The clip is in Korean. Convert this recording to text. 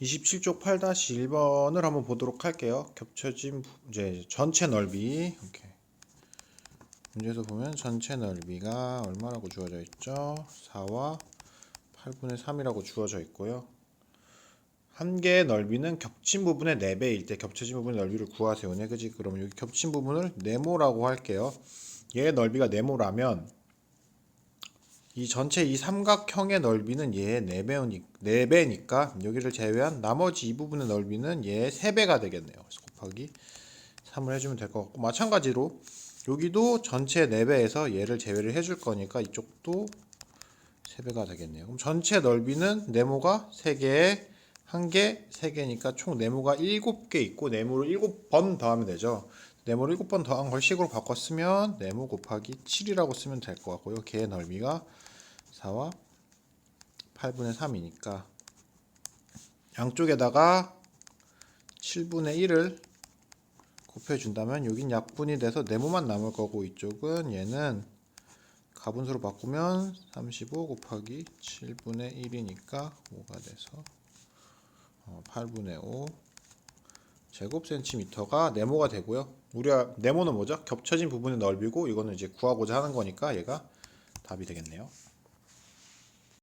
27쪽 8-1번을 한번 보도록 할게요. 겹쳐진 부- 이제 전체 넓이. 오케이. 문제에서 보면 전체 넓이가 얼마라고 주어져 있죠? 4와 8분의 3이라고 주어져 있고요. 한 개의 넓이는 겹친 부분의 4배일 때 겹쳐진 부분의 넓이를 구하세요. 네, 그지? 그럼 여기 겹친 부분을 네모라고 할게요. 얘의 넓이가 네모라면 이 전체 이 삼각형의 넓이는 얘의 4배니, 4배니까 여기를 제외한 나머지 이 부분의 넓이는 얘의 3배가 되겠네요. 그래서 곱하기 3을 해주면 될 것 같고 마찬가지로 여기도 전체 4배에서 얘를 제외를 해줄 거니까 이쪽도 3배가 되겠네요. 그럼 전체 넓이는 네모가 3개에 1개, 3개니까 총 네모가 7개 있고 네모를 7번 더하면 되죠. 네모를 7번 더한 걸 식으로 바꿔 쓰면 네모 곱하기 7이라고 쓰면 될 것 같고요. 걔의 넓이가 4와 8분의 3이니까 양쪽에다가 7분의 1을 곱해준다면 여긴 약분이 돼서 네모만 남을 거고 이쪽은 얘는 가분수로 바꾸면 35 곱하기 7분의 1이니까 5가 돼서 어, 8분의 5 제곱 센티미터가 네모가 되고요. 우리가 네모는 뭐죠? 겹쳐진 부분의 넓이고 이거는 이제 구하고자 하는 거니까 얘가 답이 되겠네요.